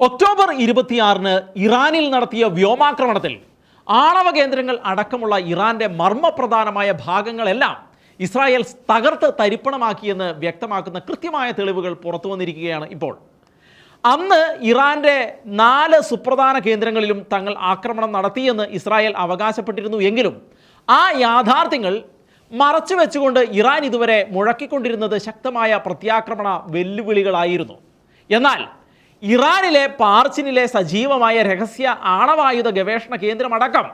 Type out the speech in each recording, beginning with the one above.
October ഇരുപത്തിയാറിന് ഇറാനിൽ നടത്തിയ വ്യോമാക്രമണത്തിൽ ആണവ കേന്ദ്രങ്ങൾ അടക്കമുള്ള ഇറാന്റെ മർമ്മപ്രധാനമായ ഭാഗങ്ങളെല്ലാം ഇസ്രായേൽ തകർത്ത് തരിപ്പണമാക്കിയെന്ന് വ്യക്തമാക്കുന്ന കൃത്യമായ തെളിവുകൾ പുറത്തു വന്നിരിക്കുകയാണ് ഇപ്പോൾ. അന്ന് ഇറാന്റെ നാല് സുപ്രധാന കേന്ദ്രങ്ങളിലും തങ്ങൾ ആക്രമണം നടത്തിയെന്ന് ഇസ്രായേൽ അവകാശപ്പെട്ടിരുന്നു എങ്കിലും ആ യാഥാർത്ഥ്യങ്ങൾ മറച്ചു വെച്ചുകൊണ്ട് ഇറാൻ ഇതുവരെ മുഴക്കിക്കൊണ്ടിരുന്നത് ശക്തമായ പ്രത്യാക്രമണ വെല്ലുവിളികളായിരുന്നു. എന്നാൽ ഇറാനിലെ പാർച്ചിനിലെ സജീവമായ രഹസ്യ ആണവായുധ ഗവേഷണ കേന്ദ്രമടക്കം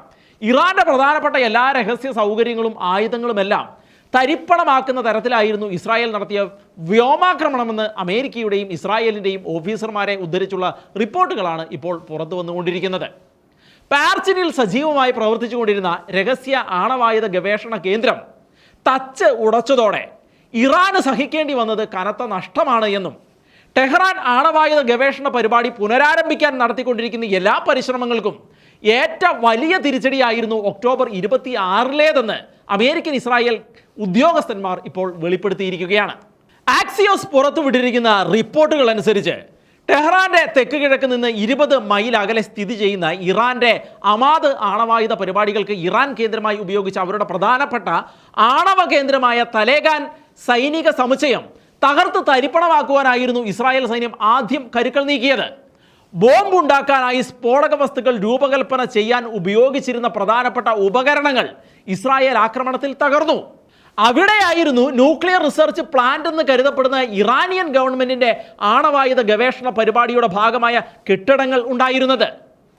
ഇറാന്റെ പ്രധാനപ്പെട്ട എല്ലാ രഹസ്യ സൗകര്യങ്ങളും ആയുധങ്ങളുമെല്ലാം തരിപ്പണമാക്കുന്ന തരത്തിലായിരുന്നു ഇസ്രായേൽ നടത്തിയ വ്യോമാക്രമണമെന്ന് അമേരിക്കയുടെയും ഇസ്രായേലിന്റെയും ഓഫീസർമാരെ ഉദ്ധരിച്ചുള്ള റിപ്പോർട്ടുകളാണ് ഇപ്പോൾ പുറത്തു വന്നുകൊണ്ടിരിക്കുന്നത്. പാർച്ചിനിൽ സജീവമായി പ്രവർത്തിച്ചുകൊണ്ടിരുന്ന രഹസ്യ ആണവായുധ ഗവേഷണ കേന്ദ്രം തച്ച് ഉടച്ചതോടെ ഇറാന് സഹിക്കേണ്ടി വന്നത് കനത്ത നഷ്ടമാണ് എന്നും ടെഹ്റാൻ ആണവായുധ ഗവേഷണ പരിപാടി പുനരാരംഭിക്കാൻ നടത്തിക്കൊണ്ടിരിക്കുന്ന എല്ലാ പരിശ്രമങ്ങൾക്കും ഏറ്റ വലിയ തിരിച്ചടിയായിരുന്നു ഒക്ടോബർ ഇരുപത്തി ആറിലേതെന്ന് അമേരിക്കൻ ഇസ്രായേൽ ഉദ്യോഗസ്ഥന്മാർ ഇപ്പോൾ വെളിപ്പെടുത്തിയിരിക്കുകയാണ്. ആക്സിയോസ് പുറത്തുവിട്ടിരിക്കുന്ന റിപ്പോർട്ടുകൾ അനുസരിച്ച് ടെഹ്റാന്റെ തെക്ക് കിഴക്ക് നിന്ന് ഇരുപത് മൈൽ അകലെ സ്ഥിതി ചെയ്യുന്ന ഇറാന്റെ അമാദ് ആണവായുധ പരിപാടികൾക്ക് ഇറാൻ കേന്ദ്രമായി ഉപയോഗിച്ച അവരുടെ പ്രധാനപ്പെട്ട ആണവ കേന്ദ്രമായ തലേഖാൻ സൈനിക സമുച്ചയം തകർത്ത് തരിപ്പണമാക്കുവാനായിരുന്നു ഇസ്രായേൽ സൈന്യം ആദ്യം കരുക്കൾ നീക്കിയത്. ബോംബ് ഉണ്ടാക്കാനായി സ്ഫോടക വസ്തുക്കൾ രൂപകൽപ്പന ചെയ്യാൻ ഉപയോഗിച്ചിരുന്ന പ്രധാനപ്പെട്ട ഉപകരണങ്ങൾ ഇസ്രായേൽ ആക്രമണത്തിൽ തകർന്നു. അവിടെയായിരുന്നു ന്യൂക്ലിയർ റിസർച്ച് പ്ലാന്റ് എന്ന് കരുതപ്പെടുന്ന ഇറാനിയൻ ഗവൺമെന്റിന്റെ ആണവായുധ ഗവേഷണ പരിപാടിയുടെ ഭാഗമായ കെട്ടിടങ്ങൾ ഉണ്ടായിരുന്നത്.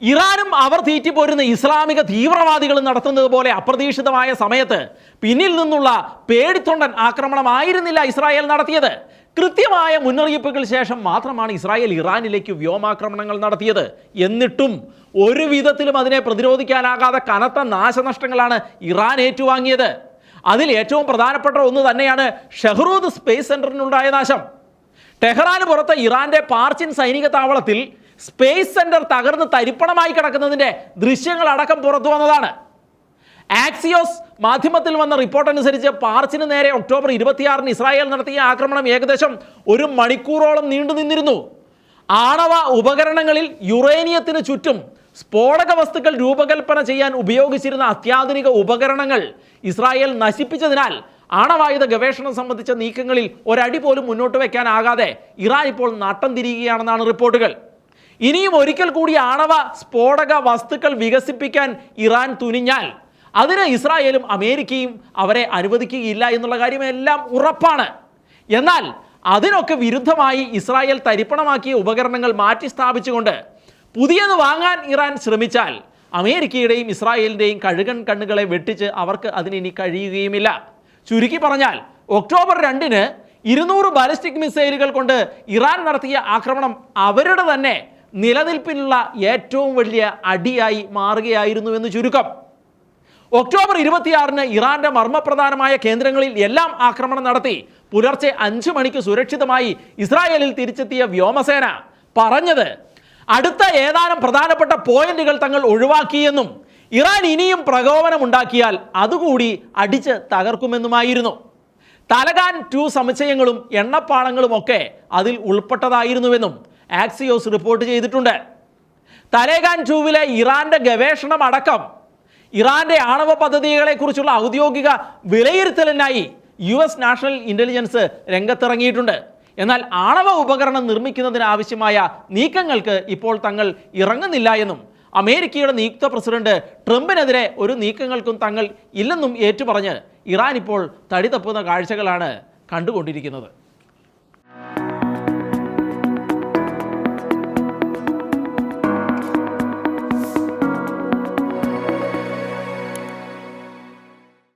ഇറാനും അവർ തീറ്റിപ്പോരുന്ന ഇസ്ലാമിക തീവ്രവാദികൾ നടത്തുന്നത് പോലെ അപ്രതീക്ഷിതമായ സമയത്ത് പിന്നിൽ നിന്നുള്ള പേടിത്തൊണ്ടൻ ആക്രമണമായിരുന്നില്ല ഇസ്രായേൽ നടത്തിയത്. കൃത്യമായ മുന്നറിയിപ്പുകൾ ശേഷം മാത്രമാണ് ഇസ്രായേൽ ഇറാനിലേക്ക് വ്യോമാക്രമണങ്ങൾ നടത്തിയത്. എന്നിട്ടും ഒരു വിധത്തിലും അതിനെ പ്രതിരോധിക്കാനാകാതെ കനത്ത നാശനഷ്ടങ്ങളാണ് ഇറാൻ ഏറ്റുവാങ്ങിയത്. അതിൽ ഏറ്റവും പ്രധാനപ്പെട്ട ഒന്ന് തന്നെയാണ് ഷെഹ്റൂദ് സ്പേസ് സെന്ററിനുണ്ടായ നാശം. ടെഹ്റാന് പുറത്ത് ഇറാന്റെ പാർച്ചിൻ സൈനിക താവളത്തിൽ സ്പേസ് സെന്റർ തകർന്ന് തരിപ്പണമായി കിടക്കുന്നതിന്റെ ദൃശ്യങ്ങൾ അടക്കം പുറത്തു വന്നതാണ്. ആക്സിയോസ് മാധ്യമത്തിൽ വന്ന റിപ്പോർട്ട് അനുസരിച്ച് പാർച്ചിന് നേരെ ഒക്ടോബർ ഇരുപത്തിയാറിന് ഇസ്രായേൽ നടത്തിയ ആക്രമണം ഏകദേശം ഒരു മണിക്കൂറോളം നീണ്ടു നിന്നിരുന്നു. ആണവ ഉപകരണങ്ങളിൽ യുറേനിയത്തിന് ചുറ്റും സ്ഫോടക വസ്തുക്കൾ രൂപകൽപ്പന ചെയ്യാൻ ഉപയോഗിച്ചിരുന്ന അത്യാധുനിക ഉപകരണങ്ങൾ ഇസ്രായേൽ നശിപ്പിച്ചതിനാൽ ആണവായുധ ഗവേഷണം സംബന്ധിച്ച നീക്കങ്ങളിൽ ഒരടി പോലും മുന്നോട്ട് വയ്ക്കാനാകാതെ ഇറാൻ ഇപ്പോൾ നട്ടം തിരിയുകയാണെന്നാണ് റിപ്പോർട്ടുകൾ. ഇനിയും ഒരിക്കൽ കൂടി ആണവ സ്ഫോടക വസ്തുക്കൾ വികസിപ്പിക്കാൻ ഇറാൻ തുനിഞ്ഞാൽ അതിന് ഇസ്രായേലും അമേരിക്കയും അവരെ അനുവദിക്കുകയില്ല എന്നുള്ള കാര്യം എല്ലാം ഉറപ്പാണ്. എന്നാൽ അതിനൊക്കെ വിരുദ്ധമായി ഇസ്രായേൽ തരിപ്പണമാക്കിയ ഉപകരണങ്ങൾ മാറ്റി സ്ഥാപിച്ചുകൊണ്ട് പുതിയത് വാങ്ങാൻ ഇറാൻ ശ്രമിച്ചാൽ അമേരിക്കയുടെയും ഇസ്രായേലിന്റെയും കഴുകൻ കണ്ണുകളെ വെട്ടിച്ച് അവർക്ക് അതിനിനി കഴിയുകയുമില്ല. ചുരുക്കി പറഞ്ഞാൽ ഒക്ടോബർ രണ്ടിന് ഇരുന്നൂറ് ബാലിസ്റ്റിക് മിസൈലുകൾ കൊണ്ട് ഇറാൻ നടത്തിയ ആക്രമണം അവരുടെ തന്നെ നിലനിൽപ്പിനുള്ള ഏറ്റവും വലിയ അടിയായി മാറുകയായിരുന്നു എന്ന് ചുരുക്കം. ഒക്ടോബർ ഇരുപത്തിയാറിന് ഇറാന്റെ മർമ്മപ്രധാനമായ കേന്ദ്രങ്ങളിൽ എല്ലാം ആക്രമണം നടത്തി. പുലർച്ചെ അഞ്ചു മണിക്ക് സുരക്ഷിതമായി ഇസ്രായേലിൽ തിരിച്ചെത്തിയ വ്യോമസേന പറഞ്ഞത് അടുത്ത ഏതാനും പ്രധാനപ്പെട്ട പോയിന്റുകൾ തങ്ങൾ ഒഴിവാക്കിയെന്നും ഇറാൻ ഇനിയും പ്രകോപനമുണ്ടാക്കിയാൽ അതുകൂടി അടിച്ച് തകർക്കുമെന്നുമായിരുന്നു. തലകാൻ ടു സമുച്ചയങ്ങളും എണ്ണപ്പാളങ്ങളുമൊക്കെ അതിൽ ഉൾപ്പെട്ടതായിരുന്നുവെന്നും ആക്സിയോസ് റിപ്പോർട്ട് ചെയ്തിട്ടുണ്ട്. തലേഖാൻ ടൂവിലെ ഇറാന്റെ ഗവേഷണം അടക്കം ഇറാന്റെ ആണവ പദ്ധതികളെക്കുറിച്ചുള്ള ഔദ്യോഗിക വിലയിരുത്തലിനായി യു എസ് നാഷണൽ ഇന്റലിജൻസ് രംഗത്തിറങ്ങിയിട്ടുണ്ട്. എന്നാൽ ആണവ ഉപകരണം നിർമ്മിക്കുന്നതിന് ആവശ്യമായ നീക്കങ്ങൾക്ക് ഇപ്പോൾ തങ്ങൾ ഇറങ്ങുന്നില്ല എന്നും അമേരിക്കയുടെ നിയുക്ത പ്രസിഡന്റ് ട്രംപിനെതിരെ ഒരു നീക്കങ്ങൾക്കും തങ്ങൾ ഇല്ലെന്നും ഏറ്റുപറഞ്ഞ് ഇറാൻ ഇപ്പോൾ തടി തപ്പുന്ന കാഴ്ചകളാണ് കണ്ടുകൊണ്ടിരിക്കുന്നത്.